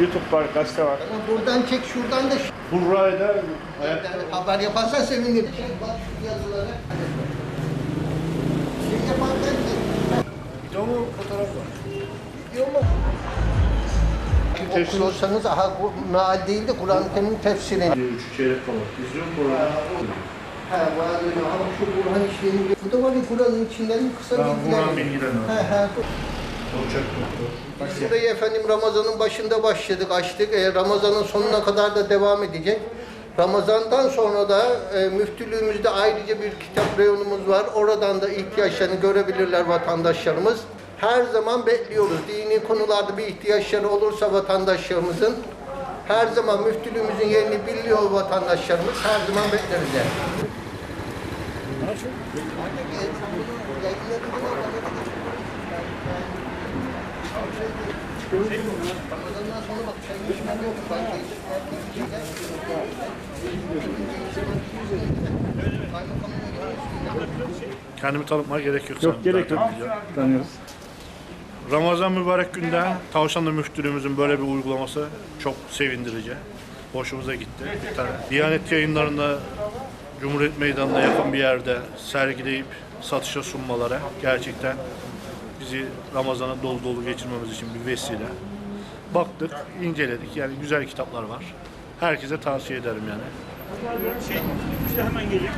YouTube var, gazete var. Ama buradan çek şuradan da Hurra'da hayat Yani haber yaparsan sevinirim. Bak şu yazıları. Şey yaparken video mu fotoğraf var? diyor mu? Okuyorsanız aha bu meal değil de Kur'an-ı Kerim'in tefsirini. Üç çeyrek falan. İzliyor mu programı? He var öyle şu Burhan işlerini. Bu da var ya Kur'an'ın içinden kısa Ben bilgiler. Burhan bilgiler He var. he. Olacak? Biz burayı efendim Ramazan'ın başında başladık, açtık. E, Ramazan'ın sonuna kadar da devam edecek. Ramazan'dan sonra da e, müftülüğümüzde ayrıca bir kitap reyonumuz var. Oradan da ihtiyaçlarını görebilirler vatandaşlarımız. Her zaman bekliyoruz. Dini konularda bir ihtiyaçları olursa vatandaşlarımızın her zaman müftülüğümüzün yerini biliyor vatandaşlarımız. Her zaman bekleriz yani. Ramazan'dan sonra bak çay içmem yok. Ben de Kendimi tanıtmaya gerek yok. Yok gerek yok. zaten. Tanıyoruz. Ramazan mübarek günde Tavşanlı müftülüğümüzün böyle bir uygulaması çok sevindirici. Hoşumuza gitti. Tabii. Diyanet yayınlarında Cumhuriyet Meydanı'na yakın bir yerde sergileyip satışa sunmaları gerçekten bizi Ramazan'a dolu dolu geçirmemiz için bir vesile. Baktık, inceledik. Yani güzel kitaplar var. Herkese tavsiye ederim yani. Şey, işte hemen geliyor.